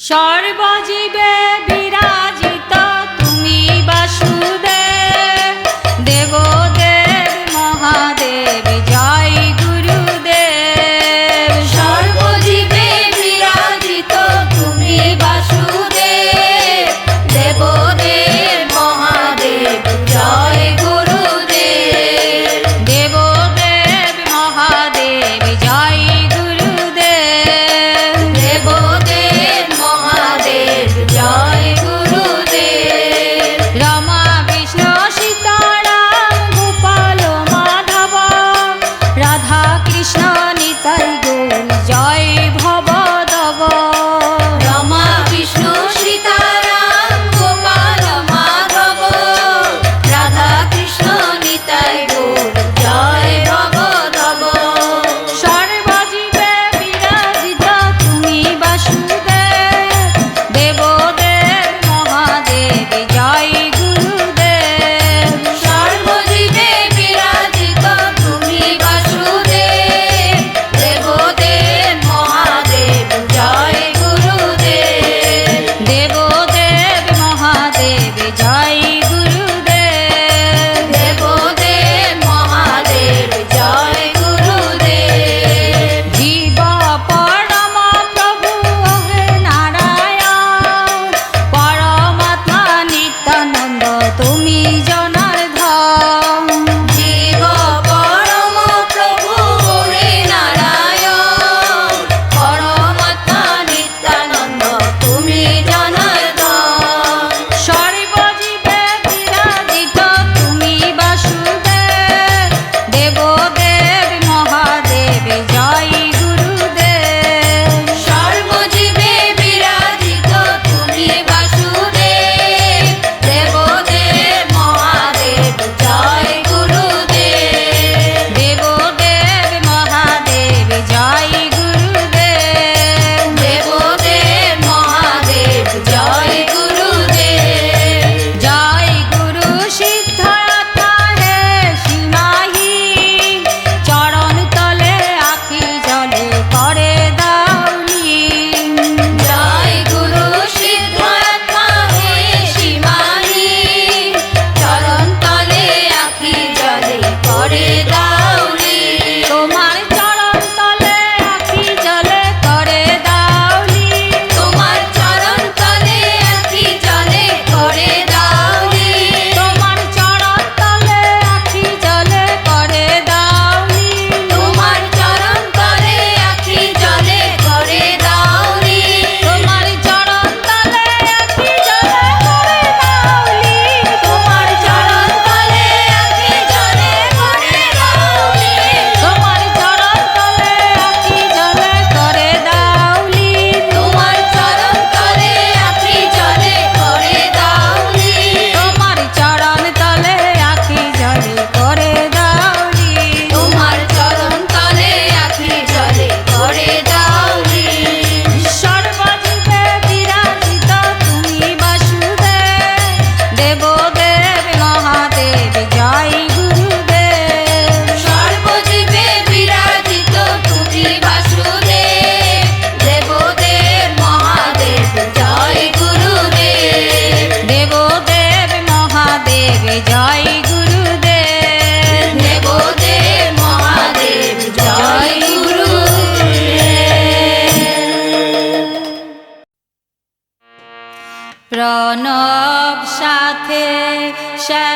সর্বজীবে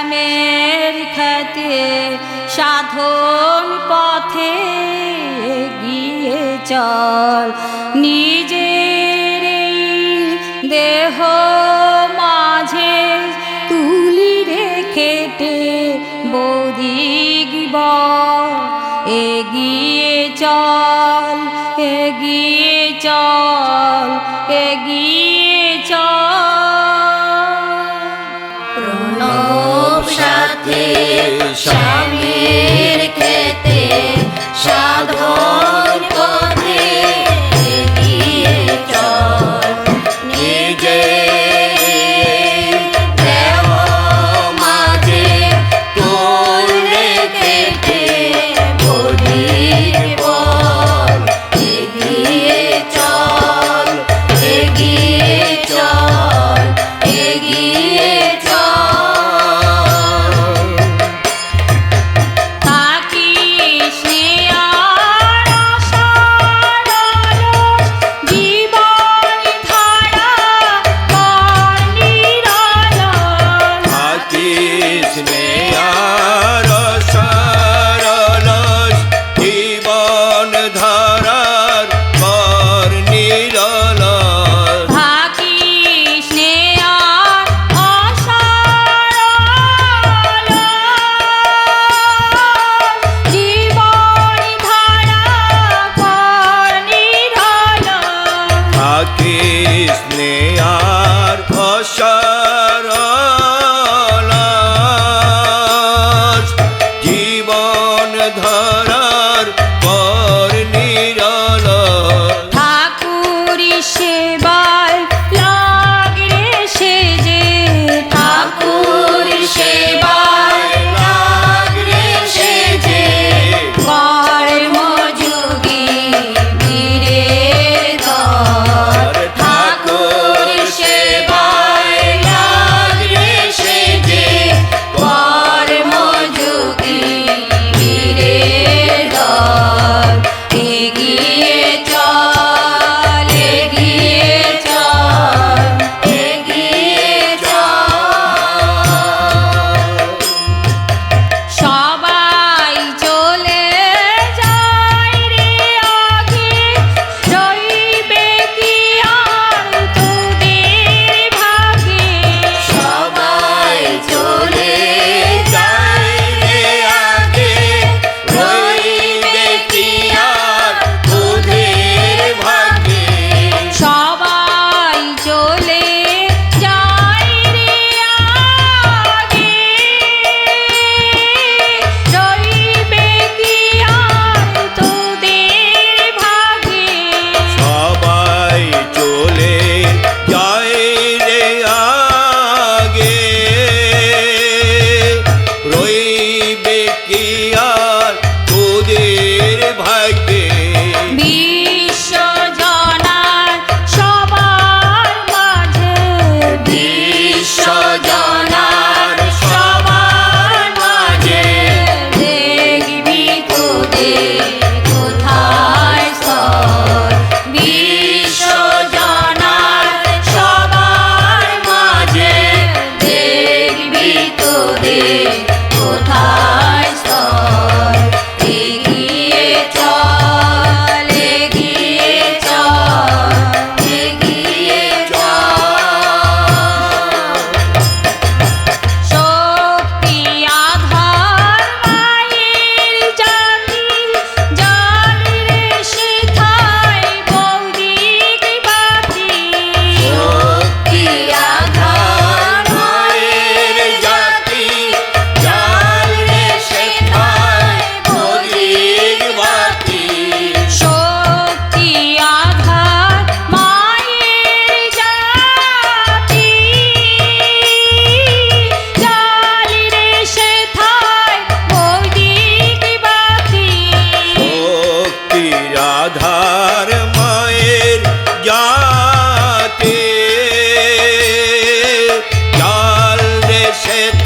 নামের খ্যাতে সাধন পথে গিয়ে চল। নিজের দেহ মাঝে তুলি রেখেটে গিব এগিয়ে চল এগিয়ে চল এগিয়ে চল। Shami.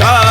ता